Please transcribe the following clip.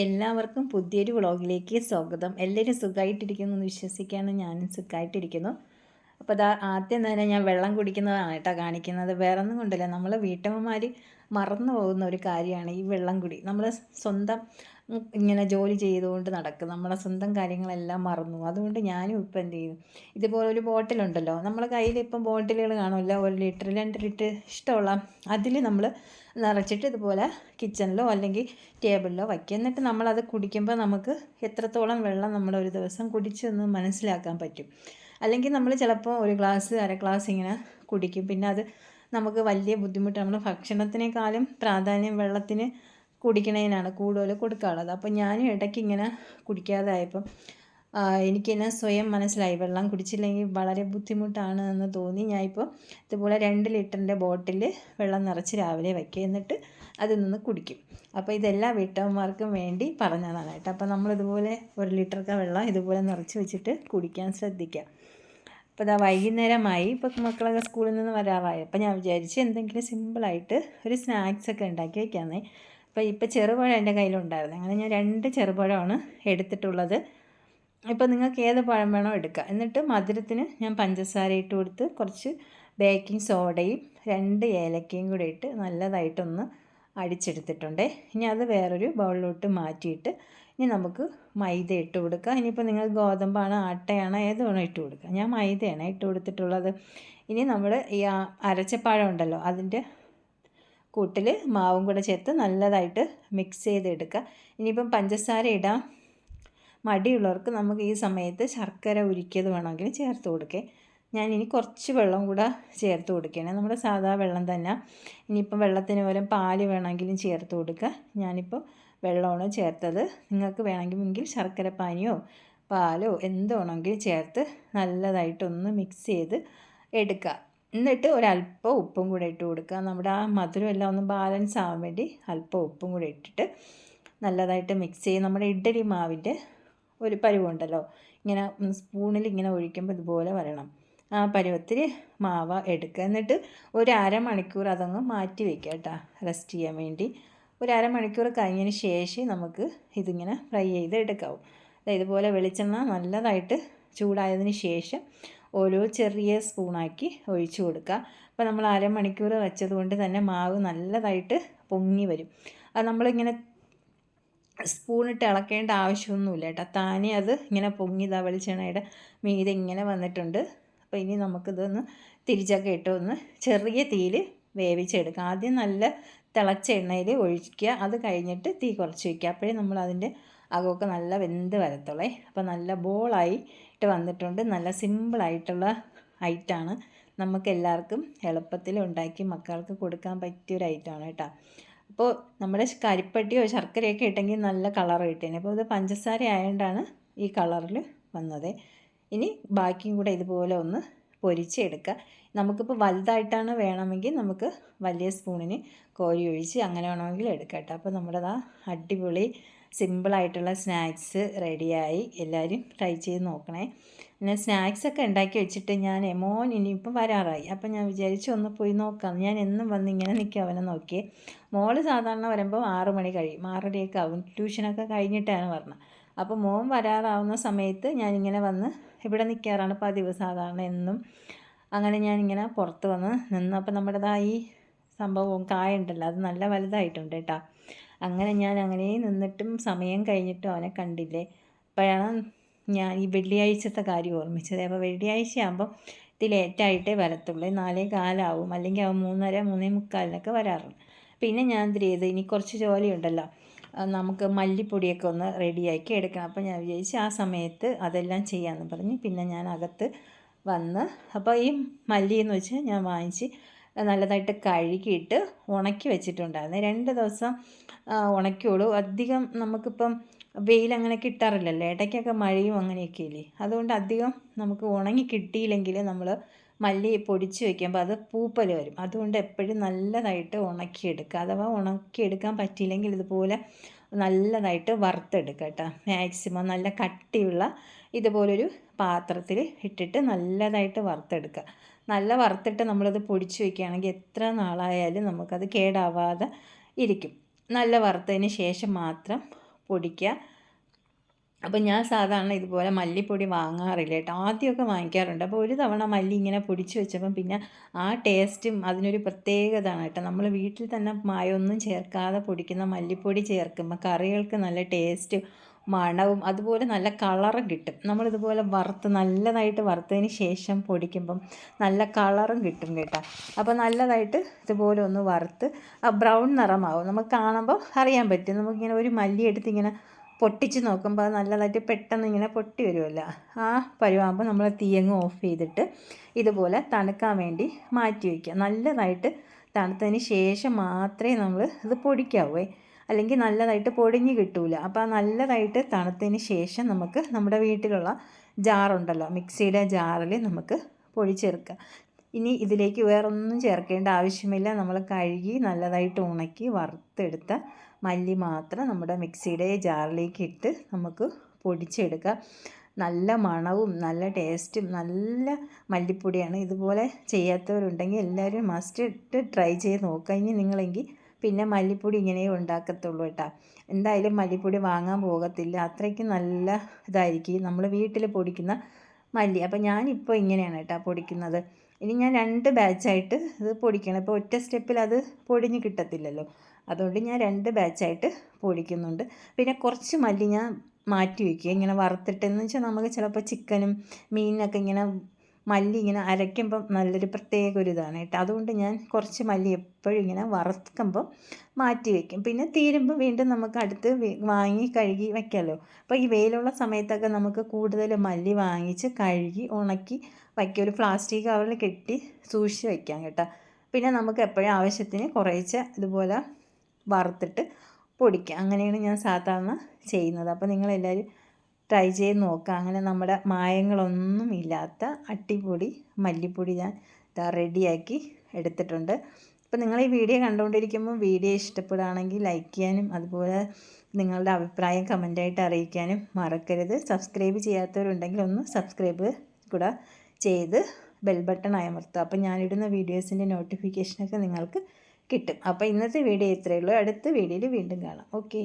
എല്ലാവർക്കും പുതിയൊരു വ്ളോഗിലേക്ക് സ്വാഗതം. എല്ലാവരും സുഖമായിട്ടിരിക്കുന്നു എന്ന് വിശ്വസിക്കാണ് ഞാനും സുഖമായിട്ടിരിക്കുന്നു അപ്പോൾ അതാ ആദ്യം തന്നെ ഞാൻ വെള്ളം കുടിക്കുന്നതാണ് കേട്ടോ കാണിക്കുന്നത്. വേറെ ഒന്നും കൊണ്ടല്ല നമ്മൾ വീട്ടമ്മമാർ മറന്നു പോകുന്ന ഒരു കാര്യമാണ് ഈ വെള്ളം കുടി. നമ്മൾ സ്വന്തം ഇങ്ങനെ ജോലി ചെയ്തുകൊണ്ട് നടക്കും. നമ്മളെ സ്വന്തം കാര്യങ്ങളെല്ലാം മറന്നു. അതുകൊണ്ട് ഞാനും ഇപ്പം എന്ത് ചെയ്യും? ഇതുപോലെ ഒരു ബോട്ടിലുണ്ടല്ലോ നമ്മളെ കയ്യിൽ ഇപ്പം ബോട്ടിലുകൾ കാണുമല്ലോ? ഒരു ലിറ്റർ രണ്ട് ലിറ്റർ ഇഷ്ടമുള്ള അതിൽ നമ്മൾ നിറച്ചിട്ട് ഇതുപോലെ കിച്ചണിലോ അല്ലെങ്കിൽ ടേബിളിലോ വയ്ക്കുക എന്നിട്ട് നമ്മളത് കുടിക്കുമ്പോൾ നമുക്ക് എത്രത്തോളം വെള്ളം നമ്മൾ ഒരു ദിവസം കുടിച്ചെന്ന് മനസ്സിലാക്കാൻ പറ്റും. അല്ലെങ്കിൽ നമ്മൾ ചിലപ്പോൾ ഒരു ഗ്ലാസ് അര ഗ്ലാസ് ഇങ്ങനെ കുടിക്കും. പിന്നെ അത് നമുക്ക് വലിയ ബുദ്ധിമുട്ട്. നമ്മൾ ഭക്ഷണത്തിനേക്കാളും പ്രാധാന്യം വെള്ളത്തിന് കുടിക്കണതിനാണ് കൂടുതൽ കൊടുക്കാറുള്ളത്. അപ്പോൾ ഞാനും ഇടയ്ക്ക് ഇങ്ങനെ കുടിക്കാതായപ്പം എനിക്കിങ്ങനെ സ്വയം മനസ്സിലായി. വെള്ളം കുടിച്ചില്ലെങ്കിൽ വളരെ ബുദ്ധിമുട്ടാണ് എന്ന് തോന്നി. ഞാൻ ഞാനിപ്പോൾ ഇതുപോലെ രണ്ട് ലിറ്ററിന്റെ ബോട്ടിൽ വെള്ളം നിറച്ച് രാവിലെ വയ്ക്കുക എന്നിട്ട് അതിൽ നിന്ന് കുടിക്കും. അപ്പോൾ ഇതെല്ലാ വീട്ടമ്മമാർക്കും വേണ്ടി പറഞ്ഞതാണ് കേട്ടോ. അപ്പോൾ നമ്മളിതുപോലെ ഒരു ലിറ്ററൊക്കെ വെള്ളം ഇതുപോലെ നിറച്ച് വെച്ചിട്ട് കുടിക്കാൻ ശ്രദ്ധിക്കുക. അപ്പോൾ ഇതാ വൈകുന്നേരമായി. ഇപ്പോൾ മക്കളൊക്കെ സ്കൂളിൽ നിന്ന് വരാറായി. അപ്പോൾ ഞാൻ വിചാരിച്ച് എന്തെങ്കിലും സിമ്പിളായിട്ട് ഒരു സ്നാക്സ് ഒക്കെ ഉണ്ടാക്കി വയ്ക്കാമെന്നേ. അപ്പോൾ ഇപ്പോൾ ചെറുപഴം എന്റെ കയ്യിലുണ്ടായിരുന്നു. അങ്ങനെ ഞാൻ രണ്ട് ചെറുപഴമാണ് എടുത്തിട്ടുള്ളത്. ഇപ്പോൾ നിങ്ങൾക്ക് ഏത് പഴം വേണോ എടുക്കാം. എന്നിട്ട് മധുരത്തിന് ഞാൻ പഞ്ചസാര ഇട്ട് കൊടുത്ത് കുറച്ച് ബേക്കിംഗ് സോഡയും രണ്ട് ഏലക്കയും കൂടി ഇട്ട് നല്ലതായിട്ടൊന്ന് അടിച്ചെടുത്തിട്ടുണ്ട്. ഇനി അത് വേറൊരു ബൗളിലോട്ട് മാറ്റിയിട്ട് ഇനി നമുക്ക് മൈദ ഇട്ട് കൊടുക്കുക ഇനിയിപ്പോൾ നിങ്ങൾ ഗോതമ്പാണ് ആട്ടയാണ് ഏത് വേണോ ഇട്ട് കൊടുക്കുക ഞാൻ മൈദയാണ് ഇട്ട് കൊടുത്തിട്ടുള്ളത്. ഇനി നമ്മൾ ഈ അരച്ചപ്പഴം ഉണ്ടല്ലോ അതിന്റെ കൂട്ടിൽ മാവും കൂടെ ചേർത്ത് നല്ലതായിട്ട് മിക്സ് ചെയ്തെടുക്കുക ഇനിയിപ്പം പഞ്ചസാര ഇടാം. മടിയുള്ളവർക്ക് നമുക്ക് ഈ സമയത്ത് ശർക്കര ഉരുക്കിയത് വേണമെങ്കിൽ ചേർത്ത് കൊടുക്കേ. ഞാൻ ഇനി കുറച്ച് വെള്ളം കൂടെ ചേർത്ത് കൊടുക്കുകയാണ് നമ്മുടെ സാധാ വെള്ളം തന്നെ. ഇനിയിപ്പം വെള്ളത്തിന് പകരം പാൽ വേണമെങ്കിലും ചേർത്ത് കൊടുക്കുക ഞാനിപ്പോൾ വെള്ളമാണ് ചേർത്തത്. നിങ്ങൾക്ക് വേണമെങ്കിൽ ശർക്കര പാനിയോ പാലോ എന്ത് വേണമെങ്കിലും ചേർത്ത് നല്ലതായിട്ടൊന്ന് മിക്സ് ചെയ്ത് എടുക്കുക എന്നിട്ട് ഒരല്പം ഉപ്പും കൂടെ ഇട്ട് കൊടുക്കുക. നമ്മുടെ ആ മധുരം എല്ലാം ഒന്ന് ബാലൻസ് ആവാൻ വേണ്ടി അല്പം ഉപ്പും കൂടെ ഇട്ടിട്ട് നല്ലതായിട്ട് മിക്സ് ചെയ്യും നമ്മുടെ ഇഡ്ഡലി മാവിന്റെ ഒരു പരുവുണ്ടല്ലോ ഇങ്ങനെ സ്പൂണിൽ ഇങ്ങനെ ഒഴിക്കുമ്പോൾ ഇതുപോലെ വരണം. ആ പരുവത്തിൽ മാവ എടുക്കുക. എന്നിട്ട് ഒരു അരമണിക്കൂർ അതങ്ങ് മാറ്റി വയ്ക്കുക കേട്ടോ റെസ്റ്റ് ചെയ്യാൻ വേണ്ടി. ഒരു അരമണിക്കൂർ കഴിഞ്ഞതിന് ശേഷം നമുക്ക് ഇതിങ്ങനെ ഫ്രൈ ചെയ്ത് എടുക്കാവും ഇതുപോലെ വെളിച്ചെണ്ണ നല്ലതായിട്ട് ചൂടായതിന് ശേഷം ഓരോ ചെറിയ സ്പൂണാക്കി ഒഴിച്ചു കൊടുക്കുക. അപ്പോൾ നമ്മൾ അരമണിക്കൂർ വെച്ചത് കൊണ്ട് തന്നെ മാവ് നല്ലതായിട്ട് പൊങ്ങി വരും. അത് നമ്മളിങ്ങനെ സ്പൂണിട്ട് ഇളക്കേണ്ട ആവശ്യമൊന്നുമില്ല കേട്ടോ. താനെ അത് ഇങ്ങനെ പൊങ്ങിതാ വെളിച്ചെണ്ണയുടെ മീതെ ഇങ്ങനെ വന്നിട്ടുണ്ട്. അപ്പോൾ ഇനി നമുക്കിതൊന്ന് തിരിച്ചൊക്കെ ഇട്ട് ഒന്ന് ചെറിയ തീയിൽ വേവിച്ചെടുക്കാം. ആദ്യം നല്ല തിളച്ച എണ്ണയിൽ ഒഴിക്കുക. അത് കഴിഞ്ഞിട്ട് തീ കുറച്ച് വയ്ക്കുക. അപ്പോഴേ നമ്മൾ അതിന്റെ അകമൊക്കെ നല്ല വെന്ത് വരത്തുള്ളേ. അപ്പോൾ നല്ല ബോളായി ഇട്ട് വന്നിട്ടുണ്ട്. നല്ല സിമ്പിളായിട്ടുള്ള ഐറ്റാണ് നമുക്ക് എല്ലാവർക്കും എളുപ്പത്തിൽ ഉണ്ടാക്കി മക്കൾക്ക് കൊടുക്കാൻ പറ്റിയ ഒരു ഐറ്റമാണ് കേട്ടോ. അപ്പോൾ നമ്മുടെ കരിപ്പട്ടിയോ ശർക്കരയൊക്കെ ഇട്ടെങ്കിൽ നല്ല കളർ കിട്ടിയേനെ അപ്പോൾ ഇത് പഞ്ചസാര ആയതുകൊണ്ടാണ് ഈ കളറിൽ വന്നത്. ഇനി ബാക്കിയും കൂടെ ഇതുപോലെ ഒന്ന് പൊരിച്ചെടുക്കുക. നമുക്കിപ്പോൾ വലുതായിട്ടാണ് വേണമെങ്കിൽ നമുക്ക് വലിയ സ്പൂണിന് കോരി ഒഴിച്ച് അങ്ങനെ വേണമെങ്കിൽ എടുക്കാം കേട്ടോ. അപ്പോൾ നമ്മുടെ അടിപൊളി സിമ്പിളായിട്ടുള്ള സ്നാക്സ് റെഡിയായി. എല്ലാവരും ട്രൈ ചെയ്ത് നോക്കണേ. പിന്നെ സ്നാക്സൊക്കെ ഉണ്ടാക്കി വെച്ചിട്ട് ഞാൻ മോൻ ഇനിയിപ്പം വരാറായി. അപ്പം ഞാൻ വിചാരിച്ചു ഒന്ന് പോയി നോക്കാം. ഞാൻ എന്നും വന്ന് ഇങ്ങനെ നിൽക്കുക അവനെ നോക്കി മോൾ സാധാരണ വരുമ്പോൾ ആറ് മണി കഴിയും. ആറരയൊക്കെ ആവും. ട്യൂഷനൊക്കെ കഴിഞ്ഞിട്ടാണ് പറഞ്ഞത് അപ്പോൾ മോൻ വരാറാവുന്ന സമയത്ത് ഞാനിങ്ങനെ വന്ന് ഇവിടെ നിൽക്കാറാണ് പതിവ്. സാധാരണ എന്നും അങ്ങനെ ഞാനിങ്ങനെ പുറത്ത് വന്ന് നിന്ന്. അപ്പോൾ നമ്മുടേതായി സംഭവം കായ ഉണ്ടല്ലോ. അത് നല്ല വലുതായിട്ടുണ്ട് കേട്ടോ. അങ്ങനെ ഞാൻ അങ്ങനെ നിന്നിട്ടും സമയം കഴിഞ്ഞിട്ടും അവനെ കണ്ടില്ലേ. അപ്പോഴാണ് ഞാൻ ഈ വെള്ളിയാഴ്ചത്തെ കാര്യം ഓർമ്മിച്ചത്. അപ്പോൾ വെള്ളിയാഴ്ച ആകുമ്പം ഇത് ലേറ്റായിട്ടേ വരത്തുള്ളൂ. നാലേ കാലാവും. അല്ലെങ്കിൽ അവൻ മൂന്നര മൂന്നേ മുക്കാലിനൊക്കെ വരാറുണ്ട്. പിന്നെ ഞാൻ എന്ത് ചെയ്ത്? ഇനി കുറച്ച് ജോലിയുണ്ടല്ലോ. നമുക്ക് മല്ലിപ്പൊടിയൊക്കെ ഒന്ന് റെഡിയാക്കി എടുക്കണം. അപ്പോൾ ഞാൻ വിചാരിച്ചു ആ സമയത്ത് അതെല്ലാം ചെയ്യാമെന്ന് പറഞ്ഞ് പിന്നെ ഞാൻ അകത്ത് വന്ന് അപ്പോൾ ഈ മല്ലി എന്ന് വെച്ച് ഞാൻ വാങ്ങിച്ച് നല്ലതായിട്ട് കഴുകിയിട്ട് ഉണക്കി വെച്ചിട്ടുണ്ടായിരുന്നു. രണ്ട് ദിവസം ഉണക്കിയോളൂ അധികം നമുക്കിപ്പം വെയിൽ അങ്ങനെ കിട്ടാറില്ലല്ലോ. ഇടയ്ക്കൊക്കെ മഴയും അങ്ങനെയൊക്കെ ഇല്ലേ അതുകൊണ്ട് അധികം നമുക്ക് ഉണങ്ങി കിട്ടിയില്ലെങ്കിൽ നമ്മൾ മല്ലി പൊടിച്ച് വയ്ക്കുമ്പോൾ അത് പൂപ്പൽ വരും. അതുകൊണ്ട് എപ്പോഴും നല്ലതായിട്ട് ഉണക്കിയെടുക്കുക. അഥവാ ഉണക്കിയെടുക്കാൻ പറ്റിയില്ലെങ്കിൽ ഇതുപോലെ നല്ലതായിട്ട് വറുത്തെടുക്കുക കേട്ടോ. മാക്സിമം നല്ല കട്ടിയുള്ള ഇതുപോലൊരു പാത്രത്തിൽ ഇട്ടിട്ട് നല്ലതായിട്ട് വറുത്തെടുക്കുക. നല്ല വറുത്തിട്ട് നമ്മളത് പൊടിച്ച് വയ്ക്കുകയാണെങ്കിൽ എത്ര നാളായാലും നമുക്കത് കേടാവാതെ ഇരിക്കും. നല്ല വറുത്തതിന് ശേഷം മാത്രം പൊടിക്കുക. അപ്പോൾ ഞാൻ സാധാരണ ഇതുപോലെ മല്ലിപ്പൊടി വാങ്ങാറില്ല കേട്ടോ. ആദ്യമൊക്കെ വാങ്ങിക്കാറുണ്ട്. അപ്പോൾ ഒരു തവണ മല്ലി ഇങ്ങനെ പൊടിച്ച് വെച്ചപ്പം പിന്നെ ആ ടേസ്റ്റും അതിനൊരു പ്രത്യേകതയാണ് കേട്ടോ. നമ്മൾ വീട്ടിൽ തന്നെ മായൊന്നും ചേർക്കാതെ പൊടിക്കുന്ന മല്ലിപ്പൊടി ചേർക്കുമ്പോൾ കറികൾക്ക് നല്ല ടേസ്റ്റ് മണവും അതുപോലെ നല്ല കളറും കിട്ടും. നമ്മളിതുപോലെ വറുത്ത് നല്ലതായിട്ട് വറുത്തതിന് ശേഷം പൊടിക്കുമ്പം നല്ല കളറും കിട്ടും കേട്ടോ. അപ്പോൾ നല്ലതായിട്ട് ഇതുപോലെ ഒന്ന് വറുത്ത് ബ്രൗൺ നിറമാവും. നമുക്ക് കാണുമ്പോൾ അറിയാൻ പറ്റും. നമുക്കിങ്ങനെ ഒരു മല്ലി എടുത്ത് ഇങ്ങനെ പൊട്ടിച്ച് നോക്കുമ്പോൾ നല്ലതായിട്ട് പെട്ടെന്ന് ഇങ്ങനെ പൊട്ടി വരുമല്ലോ ആ പരുവാകുമ്പോൾ നമ്മൾ തീയങ്ങ് ഓഫ് ചെയ്തിട്ട് ഇതുപോലെ തണുക്കാൻ വേണ്ടി മാറ്റി വയ്ക്കുക. നല്ലതായിട്ട് തണുത്തതിന് ശേഷം മാത്രമേ നമ്മൾ ഇത് പൊടിക്കാവേ. അല്ലെങ്കിൽ നല്ലതായിട്ട് പൊടിഞ്ഞ് കിട്ടൂല. അപ്പോൾ നല്ലതായിട്ട് തണുത്തതിന് ശേഷം നമുക്ക് നമ്മുടെ വീട്ടിലുള്ള ജാറുണ്ടല്ലോ മിക്സിയുടെ ജാറിൽ നമുക്ക് പൊടി ചേർക്കുക ഇനി ഇതിലേക്ക് വേറൊന്നും ചേർക്കേണ്ട ആവശ്യമില്ല. നമ്മൾ കഴുകി നല്ലതായിട്ട് ഉണക്കി വറുത്തെടുത്ത മല്ലി മാത്രം നമ്മുടെ മിക്സിയുടെ ജാറിലേക്ക് ഇട്ട് നമുക്ക് പൊടിച്ചെടുക്കാം നല്ല മണവും നല്ല ടേസ്റ്റും നല്ല മല്ലിപ്പൊടിയാണ്. ഇതുപോലെ ചെയ്യാത്തവരുണ്ടെങ്കിൽ എല്ലാവരും മസ്റ്റ് ഇട്ട് ട്രൈ ചെയ്ത് നോക്കുക. ഇനി നിങ്ങളെങ്കിൽ പിന്നെ മല്ലിപ്പൊടി ഇങ്ങനെ ഉണ്ടാക്കത്തുള്ളൂ കേട്ടോ. എന്തായാലും മല്ലിപ്പൊടി വാങ്ങാൻ പോകത്തില്ല. അത്രയ്ക്ക് നല്ല ഇതായിരിക്കും. നമ്മൾ വീട്ടിൽ പൊടിക്കുന്ന മല്ലി. അപ്പോൾ ഞാനിപ്പോൾ ഇങ്ങനെയാണ് കേട്ടോ പൊടിക്കുന്നത്. ഇനി ഞാൻ രണ്ട് ബാച്ചായിട്ട് ഇത് പൊടിക്കണം. ഇപ്പോൾ ഒറ്റ സ്റ്റെപ്പിൽ അത് പൊടിഞ്ഞ് കിട്ടത്തില്ലല്ലോ. അതുകൊണ്ട് ഞാൻ രണ്ട് ബാച്ചായിട്ട് പൊടിക്കുന്നുണ്ട്. പിന്നെ കുറച്ച് മല്ലി ഞാൻ മാറ്റി വയ്ക്കുക ഇങ്ങനെ വറുത്തിട്ടെന്ന് വെച്ചാൽ നമുക്ക് ചിലപ്പോൾ ചിക്കനും മീനിനൊക്കെ ഇങ്ങനെ മല്ലി ഇങ്ങനെ അരയ്ക്കുമ്പം നല്ലൊരു പ്രത്യേക ഒരു ഇതാണ് കേട്ടോ. അതുകൊണ്ട് ഞാൻ കുറച്ച് മല്ലി എപ്പോഴും ഇങ്ങനെ വറുക്കുമ്പം മാറ്റി വയ്ക്കും പിന്നെ തീരുമ്പോൾ വീണ്ടും നമുക്ക് അടുത്ത് വാങ്ങി കഴുകി വയ്ക്കാമല്ലോ അപ്പോൾ ഈ വെയിലുള്ള സമയത്തൊക്കെ നമുക്ക് കൂടുതൽ മല്ലി വാങ്ങിച്ച് കഴുകി ഉണക്കി വയ്ക്കുക ഒരു പ്ലാസ്റ്റിക് കവറിൽ കെട്ടി സൂക്ഷിച്ച് വയ്ക്കാം കേട്ടോ. പിന്നെ നമുക്ക് എപ്പോഴും ആവശ്യത്തിന് കുറേശ്ശെ ഇതുപോലെ വറുത്തിട്ട് പൊടിക്കുക അങ്ങനെയാണ് ഞാൻ സാധാരണ ചെയ്യുന്നത്. അപ്പോൾ നിങ്ങളെല്ലാവരും ട്രൈ ചെയ്ത് നോക്കാം. അങ്ങനെ നമ്മുടെ മായങ്ങളൊന്നും ഇല്ലാത്ത അട്ടിപ്പൊടി മല്ലിപ്പൊടി ഞാൻ ഇതാ റെഡിയാക്കി എടുത്തിട്ടുണ്ട്. അപ്പോൾ നിങ്ങൾ ഈ വീഡിയോ കണ്ടുകൊണ്ടിരിക്കുമ്പോൾ വീഡിയോ ഇഷ്ടപ്പെടുകയാണെങ്കിൽ ലൈക്ക് ചെയ്യാനും അതുപോലെ നിങ്ങളുടെ അഭിപ്രായം കമന്റായിട്ട് അറിയിക്കാനും മറക്കരുത്. സബ്സ്ക്രൈബ് ചെയ്യാത്തവരുണ്ടെങ്കിൽ ഒന്ന് സബ്സ്ക്രൈബ് കൂടെ ചെയ്ത് ബെൽ ബട്ടൺ അമർത്തുക. അപ്പോൾ ഞാനിടുന്ന വീഡിയോസിന്റെ നോട്ടിഫിക്കേഷനൊക്കെ നിങ്ങൾക്ക് കിട്ടും. അപ്പോൾ ഇന്നത്തെ വീഡിയോ ഇത്രയേ ഉള്ളൂ. അടുത്ത വീഡിയോയിൽ വീണ്ടും കാണാം. ഓക്കെ